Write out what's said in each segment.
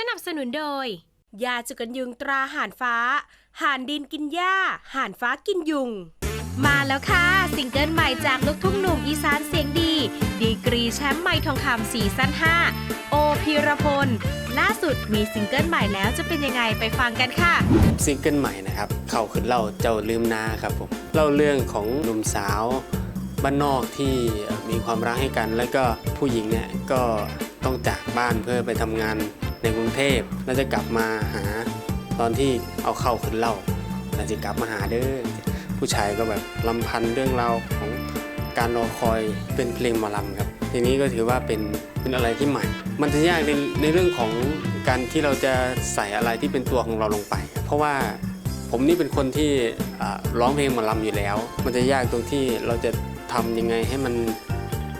สนับสนุนโดย ยาจุกันยุงตราห่านฟ้า ห่านดินกินหญ้า ห่านฟ้ากินยุง มาแล้วค่ะ ซิงเกิลใหม่จากลูกทุ่งหนุ่มอีสานเสียงดี ดีกรีแชมป์ไมค์ทองคำซีซั่น5 โอพีรพล ล่าสุดมีซิงเกิลใหม่แล้วจะเป็นยังไงไปฟังกันค่ะ ซิงเกิลใหม่นะครับ เข้าขึ้นเล่าเจ้าลืมนาครับผมเล่าเรื่องของหนุ่มสาวบ้านนอกที่มีความรักให้กัน แล้วก็ผู้หญิงเนี่ยก็ต้องจากบ้านเพื่อไปทำงาน ในกรุงเทพแล้วจะกลับมาหาตอนที่เอาเข้าขึ้นเล่าแล้วจะกลับมาหาเด้อผู้ชายก็แบบลำพันเรื่องราวของการรอคอยเป็นเพลงหมอลำครับทีนี้ก็ถือว่าเป็นเป็นอะไรที่ใหม่ มันจะยากในในเรื่องของการที่เราจะใส่อะไรที่เป็นตัวของเราลงไป เพราะว่าผมนี่เป็นคนที่ร้องเพลงหมอลำอยู่แล้ว มันจะยากตรงที่เราจะทำยังไงให้มัน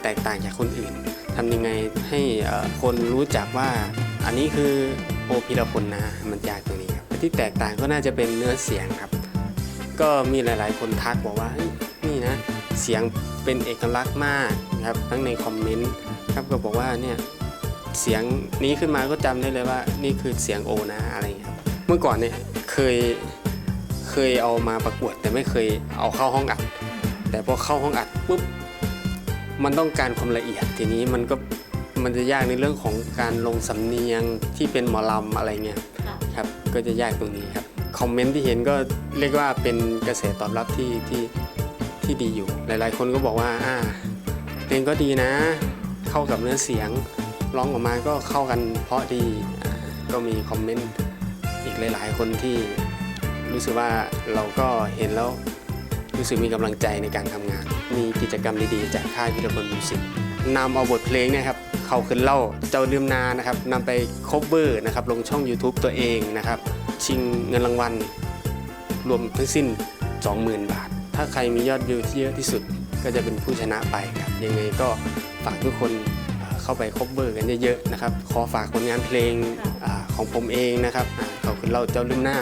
แตกต่างจากคนอื่นทำยังไงให้คนรู้จักว่า อันนี้คือโอพิรพลนะมันยากตรงนี้ครับที่แตกต่างก็น่าจะเป็นเนื้อเสียงครับ ก็มีหลาย ๆ คนทักบอกว่านี่นะเสียงเป็นเอกลักษณ์มากนะครับทั้งในคอมเมนต์ครับก็บอกว่าเนี่ยเสียงนี้ขึ้นมาก็จำได้เลยว่า นี่คือเสียงโอนะอะไรเงี้ยครับเมื่อก่อนเนี่ยเคยเคยเอามาประกวด แต่ไม่เคยเอาเข้าห้องอัด แต่พอเข้าห้องอัดปุ๊บมันต้องการความละเอียดทีนี้มันก็ มันจะยากในเรื่องของการลงสำเนียงที่เป็นหมอลำอะไรเงี้ยครับก็จะยากตรงนี้ครับคอมเมนต์ที่เห็นก็เรียกว่าเป็นกระแสตอบรับที่ที่ที่ดีอยู่ หลาย ๆ คนก็บอกว่าอ่าเพลงก็ดีนะ เข้ากับเนื้อเสียงร้องออกมาก็เข้ากันเพราะดีอ่าก็มีคอมเมนต์อีกหลาย ๆ คนที่รู้สึกว่าเราก็เห็นแล้วรู้สึกมีกำลังใจในการทำงาน มีกิจกรรมดีๆ จากค่ายพิรพลมิวสิกนำเอาบทเพลงเนะครับ เขาขึ้นเล่าเจ้าลืมนานะครับนำไปคบเ e อร์นะครับลงช่อง YouTube ตัวเองนะครับ ชิงเงินรางวัลรวมทั้งสิ้น 20,000 บาท ถ้าใครมียอดวิวที่เยอะที่สุดก็จะเป็นผู้ชนะไปครับยังไงก็ฝากทุกคนเข้าไปคบเ e อร์กันเยอะๆนะครับขอฝากผลงานเพลงอของผมเองนะครับเขาขึ้นเล่าเจ้าลืมหน้า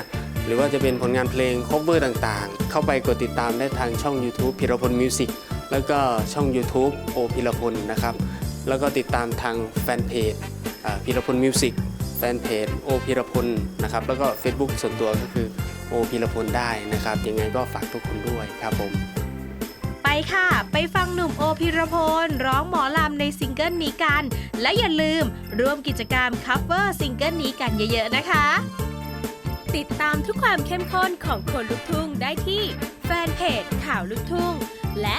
หรือว่าจะเป็นผลงานเพลงคบเ e อร์ต่างๆ เข้าไปกดติดตามได้ทางช่อง YouTube พิรพลมิวสิกแล้วก็ช่อง YouTube โอพิรพลนะครับ แล้วก็ติดตามทางแฟนเพจพิรพลมิวสิกแฟนเพจโอพิรพลนะครับแล้วก็ Facebook ส่วนตัวก็คือโอพิรพลได้นะครับยังไงก็ฝากทุกคนด้วยครับผม ไปค่ะ ไปฟังหนุ่มโอพิรพลร้องหมอลำในซิงเกิลนี้กัน และอย่าลืมร่วมกิจกรรม cover ซิงเกิลนี้กันเยอะๆนะคะ ติดตามทุกความเข้มข้นของคนลุกทุ่งได้ที่แฟนเพจข่าวลุกทุ่งและ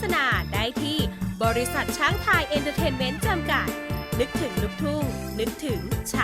ษณาได้ที่บริษัทช้างไทยเอนเตอร์เทนเมนต์จำกัด นึกถึงลูกทุ่ง นึกถึงช้าง